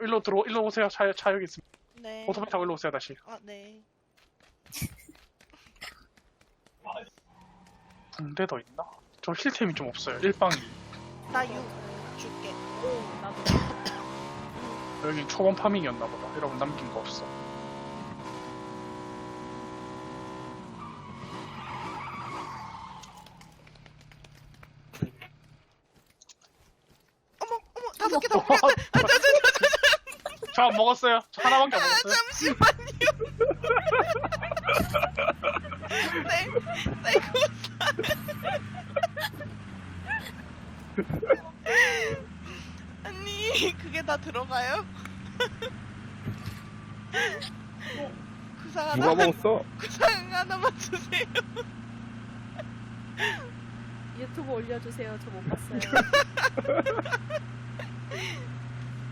일로 들어 일로 오세요. 차, 차 여기 있습니다. 네. 오토바이 타고 일로 오세요 다시. 아, 네. 붕대 더 있나? 저 힐템이 좀 없어요. 일방이. 나 6 줄게. 오, 나도. 여기 초반 파밍이었나 보다. 여러분 남긴 거 없어. 어머, 어머, 다섯 개다 먹였어. 아, 저, 저, 저, 저 안 먹었어요. 저 하나밖에 안 먹었어요. 잠시만요. 네, 네, 그 아니, 그게 다 들어가요? 구상 하나, 누가 먹었어? 구상 하나만 주세요. 유튜브 올려주세요. 저 못 봤어요.